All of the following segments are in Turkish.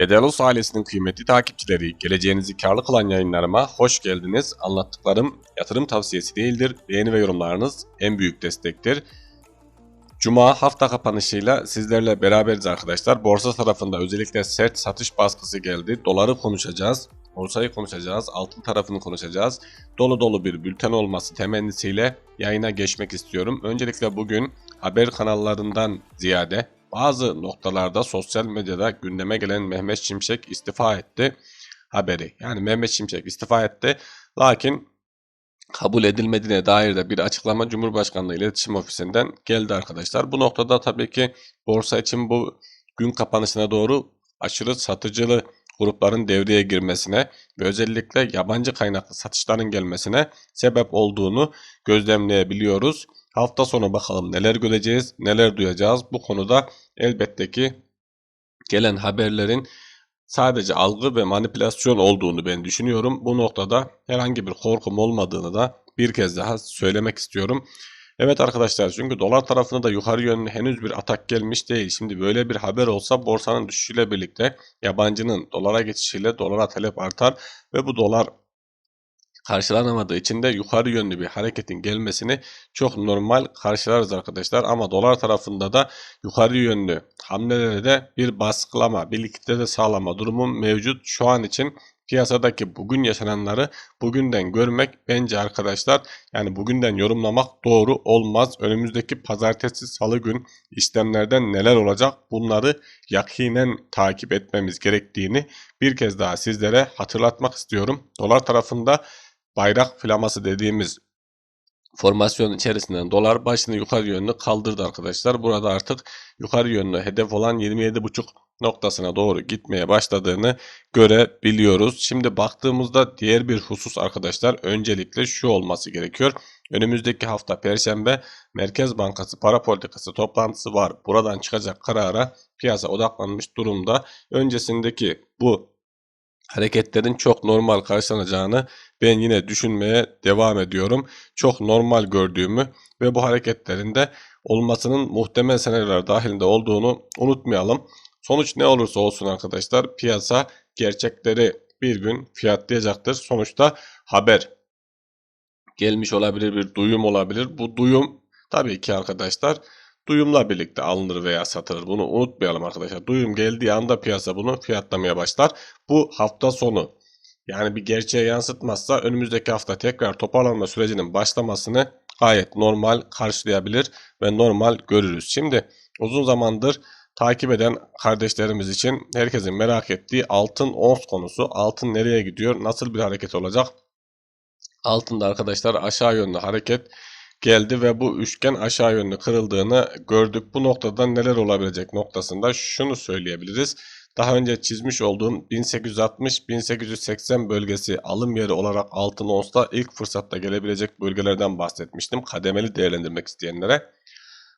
Edelos ailesinin kıymetli takipçileri, geleceğinizi karlı kılan yayınlarıma hoş geldiniz. Anlattıklarım yatırım tavsiyesi değildir. Beğeni ve yorumlarınız en büyük destektir. Cuma hafta kapanışıyla sizlerle beraberiz arkadaşlar. Borsa tarafında özellikle sert satış baskısı geldi. Doları konuşacağız. Borsayı konuşacağız. Altın tarafını konuşacağız. Dolu dolu bir bülten olması temennisiyle yayına geçmek istiyorum. Öncelikle bugün haber kanallarından ziyade bazı noktalarda sosyal medyada gündeme gelen Mehmet Şimşek istifa etti haberi. Yani Mehmet Şimşek istifa etti. Lakin kabul edilmediğine dair de bir açıklama Cumhurbaşkanlığı İletişim Ofisi'nden geldi arkadaşlar. Bu noktada tabii ki borsa için bu gün kapanışına doğru aşırı satıcılı grupların devreye girmesine ve özellikle yabancı kaynaklı satışların gelmesine sebep olduğunu gözlemleyebiliyoruz. Hafta sonu bakalım neler göreceğiz, neler duyacağız. Bu konuda elbette ki gelen haberlerin sadece algı ve manipülasyon olduğunu ben düşünüyorum. Bu noktada herhangi bir korkum olmadığını da bir kez daha söylemek istiyorum. Evet arkadaşlar çünkü dolar tarafında da yukarı yönlü henüz bir atak gelmiş değil. Şimdi böyle bir haber olsa borsanın düşüşüyle birlikte yabancının dolara geçişiyle dolara talep artar ve bu dolar karşılanamadığı için de yukarı yönlü bir hareketin gelmesini çok normal karşılarız arkadaşlar. Ama dolar tarafında da yukarı yönlü hamlelere de bir baskılama, bir likidite sağlama durumu mevcut. Şu an için piyasadaki bugün yaşananları bugünden görmek bence arkadaşlar yani bugünden yorumlamak doğru olmaz. Önümüzdeki pazartesi salı gün işlemlerden neler olacak bunları yakinen takip etmemiz gerektiğini bir kez daha sizlere hatırlatmak istiyorum. Dolar tarafında bayrak flaması dediğimiz formasyon içerisinden dolar başını yukarı yönlü kaldırdı arkadaşlar. Burada artık yukarı yönlü hedef olan 27.5 noktasına doğru gitmeye başladığını görebiliyoruz. Şimdi baktığımızda diğer bir husus arkadaşlar öncelikle şu olması gerekiyor. Önümüzdeki hafta Perşembe Merkez Bankası para politikası toplantısı var. Buradan çıkacak karara piyasa odaklanmış durumda. Öncesindeki bu hareketlerin çok normal karşılanacağını ben yine düşünmeye devam ediyorum. Çok normal gördüğümü ve bu hareketlerin de olmasının muhtemel senaryolar dahilinde olduğunu unutmayalım. Sonuç ne olursa olsun arkadaşlar piyasa gerçekleri bir gün fiyatlayacaktır. Sonuçta haber gelmiş olabilir bir duyum olabilir. Bu duyum tabii ki arkadaşlar duyumla birlikte alınır veya satılır. Bunu unutmayalım arkadaşlar. Duyum geldiği anda piyasa bunu fiyatlamaya başlar. Bu hafta sonu yani bir gerçeğe yansıtmazsa önümüzdeki hafta tekrar toparlanma sürecinin başlamasını gayet normal karşılayabilir ve normal görürüz. Şimdi uzun zamandır takip eden kardeşlerimiz için herkesin merak ettiği altın ons konusu. Altın nereye gidiyor? Nasıl bir hareket olacak? Altında arkadaşlar aşağı yönlü hareket geldi ve bu üçgen aşağı yönlü kırıldığını gördük. Bu noktada neler olabilecek noktasında şunu söyleyebiliriz. Daha önce çizmiş olduğum 1860-1880 bölgesi alım yeri olarak altın onsta ilk fırsatta gelebilecek bölgelerden bahsetmiştim. Kademeli değerlendirmek isteyenlere.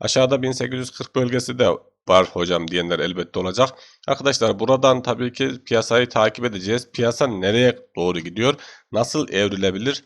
Aşağıda 1840 bölgesi de var hocam diyenler elbette olacak. Arkadaşlar buradan tabii ki piyasayı takip edeceğiz. Piyasa nereye doğru gidiyor? Nasıl evrilebilir?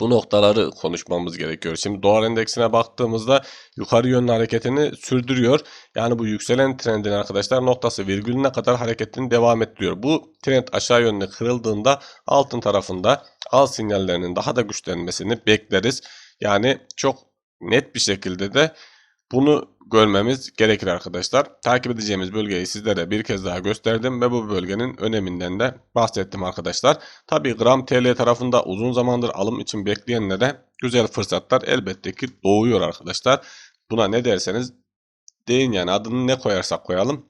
Bu noktaları konuşmamız gerekiyor. Şimdi dolar endeksine baktığımızda yukarı yönlü hareketini sürdürüyor. Yani bu yükselen trendin arkadaşlar noktası virgülüne kadar hareketini devam ettiriyor. Bu trend aşağı yönlü kırıldığında altın tarafında al sinyallerinin daha da güçlenmesini bekleriz. Yani çok net bir şekilde de bunu görmemiz gerekir arkadaşlar. Takip edeceğimiz bölgeyi sizlere bir kez daha gösterdim ve bu bölgenin öneminden de bahsettim arkadaşlar. Tabi gram TL tarafında uzun zamandır alım için bekleyenlere güzel fırsatlar elbette ki doğuyor arkadaşlar. Buna ne derseniz deyin yani adını ne koyarsak koyalım.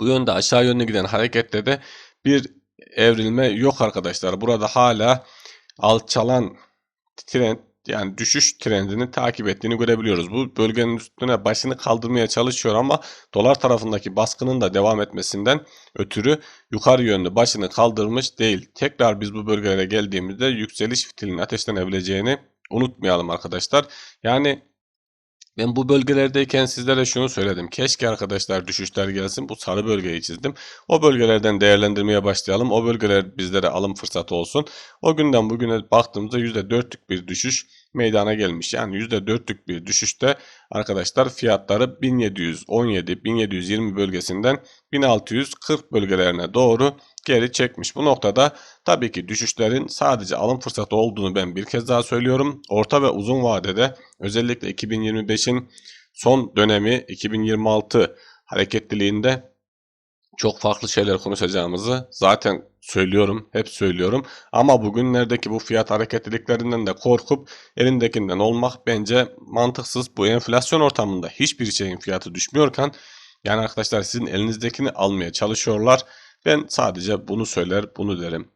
Bu yönde aşağı yönlü giden harekette de bir evrilme yok arkadaşlar. Burada hala alçalan trend yani düşüş trendini takip ettiğini görebiliyoruz. Bu bölgenin üstüne başını kaldırmaya çalışıyor ama dolar tarafındaki baskının da devam etmesinden ötürü yukarı yönlü başını kaldırmış değil. Tekrar biz bu bölgelere geldiğimizde yükseliş fitilinin ateşlenebileceğini unutmayalım arkadaşlar. Yani ben bu bölgelerdeyken sizlere şunu söyledim. Keşke arkadaşlar düşüşler gelsin. Bu sarı bölgeyi çizdim. O bölgelerden değerlendirmeye başlayalım. O bölgeler bizlere alım fırsatı olsun. O günden bugüne baktığımızda %4'lük bir düşüş meydana gelmiş. Yani %4'lük bir düşüşte arkadaşlar fiyatları 1717-1720 bölgesinden 1640 bölgelerine doğru geri çekmiş. Bu noktada tabii ki düşüşlerin sadece alım fırsatı olduğunu ben bir kez daha söylüyorum. Orta ve uzun vadede özellikle 2025'in son dönemi 2026 hareketliliğinde çok farklı şeyler konuşacağımızı zaten söylüyorum, hep söylüyorum. Ama bugünlerdeki bu fiyat hareketliliklerinden de korkup elindekinden olmak bence mantıksız. Bu enflasyon ortamında hiçbir şeyin fiyatı düşmüyorken yani arkadaşlar sizin elinizdekini almaya çalışıyorlar. Ben sadece bunu söyler, bunu derim.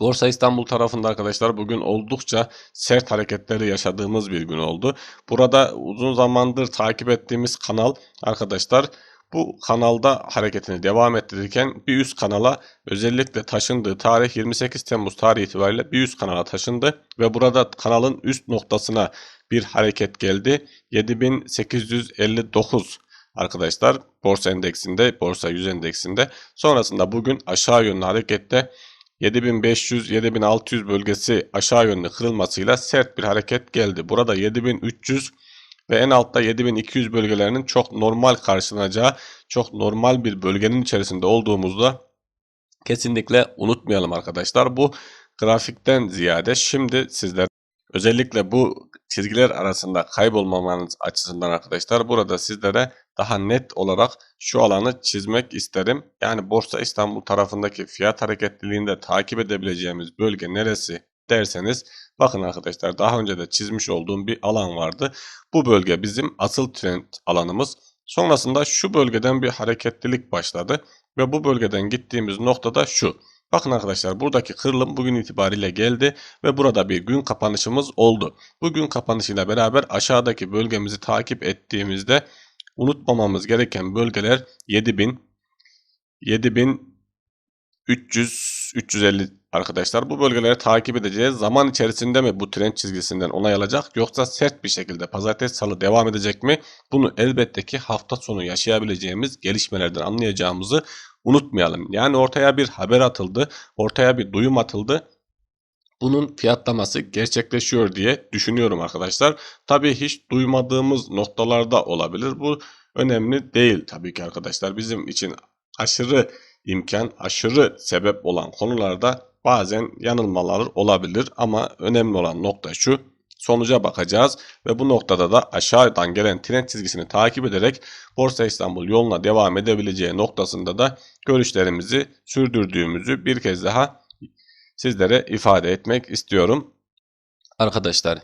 Borsa İstanbul tarafında arkadaşlar bugün oldukça sert hareketleri yaşadığımız bir gün oldu. Burada uzun zamandır takip ettiğimiz kanal arkadaşlar bu kanalda hareketini devam ettirirken bir üst kanala özellikle taşındığı tarih 28 Temmuz tarihi itibariyle bir üst kanala taşındı ve burada kanalın üst noktasına bir hareket geldi. 7859 arkadaşlar borsa endeksinde, borsa 100 endeksinde. Sonrasında bugün aşağı yönlü harekette 7500-7600 bölgesi aşağı yönlü kırılmasıyla sert bir hareket geldi. Burada 7300 ve en altta 7200 bölgelerinin çok normal karşılanacağı, çok normal bir bölgenin içerisinde olduğumuzda kesinlikle unutmayalım arkadaşlar. Bu grafikten ziyade şimdi sizler özellikle bu çizgiler arasında kaybolmamanız açısından arkadaşlar burada sizlere daha net olarak şu alanı çizmek isterim. Yani Borsa İstanbul tarafındaki fiyat hareketliliğinde takip edebileceğimiz bölge neresi derseniz bakın arkadaşlar daha önce de çizmiş olduğum bir alan vardı. Bu bölge bizim asıl trend alanımız. Sonrasında şu bölgeden bir hareketlilik başladı ve bu bölgeden gittiğimiz noktada şu. Bakın arkadaşlar buradaki kırılım bugün itibariyle geldi ve burada bir gün kapanışımız oldu. Bu gün kapanışıyla beraber aşağıdaki bölgemizi takip ettiğimizde unutmamamız gereken bölgeler 7000, 7000 300 350 arkadaşlar bu bölgeleri takip edeceğiz. Zaman içerisinde mi bu trend çizgisinden onay alacak yoksa sert bir şekilde pazartesi salı devam edecek mi? Bunu elbette ki hafta sonu yaşayabileceğimiz gelişmelerden anlayacağımızı unutmayalım. Yani ortaya bir haber atıldı, ortaya bir duyum atıldı. Bunun fiyatlaması gerçekleşiyor diye düşünüyorum arkadaşlar. Tabii hiç duymadığımız noktalarda olabilir. Bu önemli değil tabii ki arkadaşlar. Bizim için aşırı imkan, aşırı sebep olan konularda bazen yanılmalar olabilir ama önemli olan nokta şu. Sonuca bakacağız ve bu noktada da aşağıdan gelen trend çizgisini takip ederek Borsa İstanbul yoluna devam edebileceği noktasında da görüşlerimizi sürdürdüğümüzü bir kez daha sizlere ifade etmek istiyorum. Arkadaşlar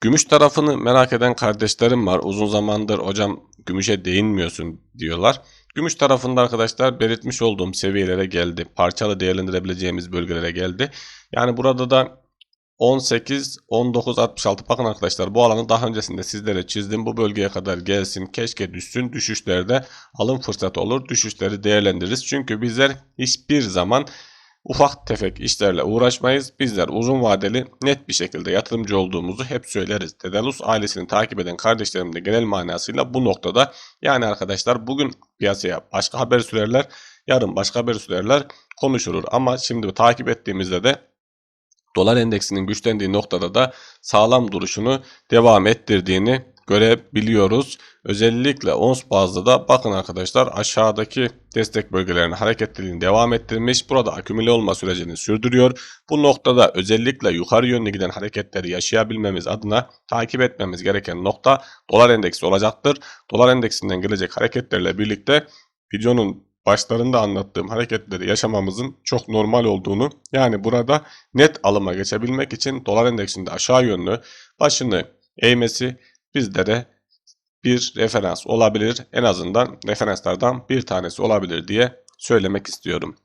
gümüş tarafını merak eden kardeşlerim var. Uzun zamandır hocam gümüşe değinmiyorsun diyorlar. Gümüş tarafında arkadaşlar belirtmiş olduğum seviyelere geldi. Parçalı değerlendirebileceğimiz bölgelere geldi. Yani burada da 18, 19, 66 bakın arkadaşlar bu alanı daha öncesinde sizlere çizdim. Bu bölgeye kadar gelsin keşke düşsün. Düşüşlerde alım fırsatı olur. Düşüşleri değerlendiririz. Çünkü bizler hiçbir zaman ufak tefek işlerle uğraşmayız. Bizler uzun vadeli net bir şekilde yatırımcı olduğumuzu hep söyleriz. Dedalus ailesini takip eden kardeşlerim de genel manasıyla bu noktada yani arkadaşlar bugün piyasaya başka haber sürerler. Yarın başka haber sürerler konuşulur. Ama şimdi takip ettiğimizde de dolar endeksinin güçlendiği noktada da sağlam duruşunu devam ettirdiğini görebiliyoruz. Özellikle ons bazlı da bakın arkadaşlar aşağıdaki destek bölgelerine hareketliliğini devam ettirmiş. Burada akümüle olma sürecini sürdürüyor. Bu noktada özellikle yukarı yönlü giden hareketleri yaşayabilmemiz adına takip etmemiz gereken nokta dolar endeksi olacaktır. Dolar endeksinden gelecek hareketlerle birlikte videonun başlarında anlattığım hareketleri yaşamamızın çok normal olduğunu yani burada net alıma geçebilmek için dolar endeksinde aşağı yönlü başını eğmesi bizlere bir referans olabilir. En azından referanslardan bir tanesi olabilir diye söylemek istiyorum.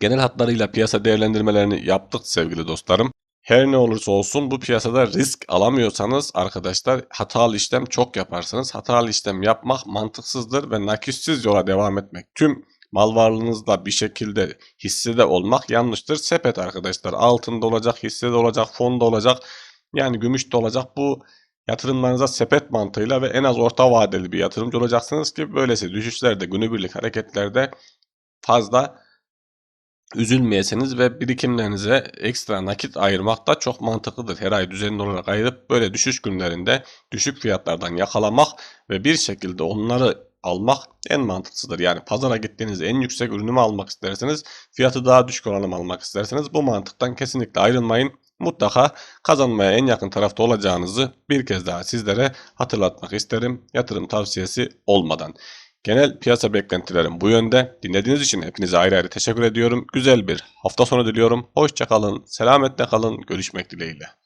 Genel hatlarıyla piyasa değerlendirmelerini yaptık sevgili dostlarım. Her ne olursa olsun bu piyasada risk alamıyorsanız arkadaşlar hatalı işlem çok yaparsınız. Hatalı işlem yapmak mantıksızdır ve nakissiz yola devam etmek. Tüm mal varlığınızda bir şekilde hissede olmak yanlıştır. Sepet arkadaşlar altında olacak, hissede olacak, fonda olacak yani gümüşte olacak. Bu Yatırımlarınıza sepet mantığıyla ve en az orta vadeli bir yatırımcı olacaksınız ki böylesi düşüşlerde günübirlik hareketlerde fazla üzülmeyesiniz ve birikimlerinize ekstra nakit ayırmak da çok mantıklıdır. Her ay düzenli olarak ayırıp böyle düşüş günlerinde düşük fiyatlardan yakalamak ve bir şekilde onları almak en mantıksıdır. Yani pazara gittiğinizde en yüksek ürünü mü almak isterseniz fiyatı daha düşük olanı almak isterseniz bu mantıktan kesinlikle ayrılmayın. Mutlaka kazanmaya en yakın tarafta olacağınızı bir kez daha sizlere hatırlatmak isterim. Yatırım tavsiyesi olmadan. Genel piyasa beklentilerim bu yönde. Dinlediğiniz için hepinize ayrı ayrı teşekkür ediyorum. Güzel bir hafta sonu diliyorum. Hoşçakalın, selametle kalın, görüşmek dileğiyle.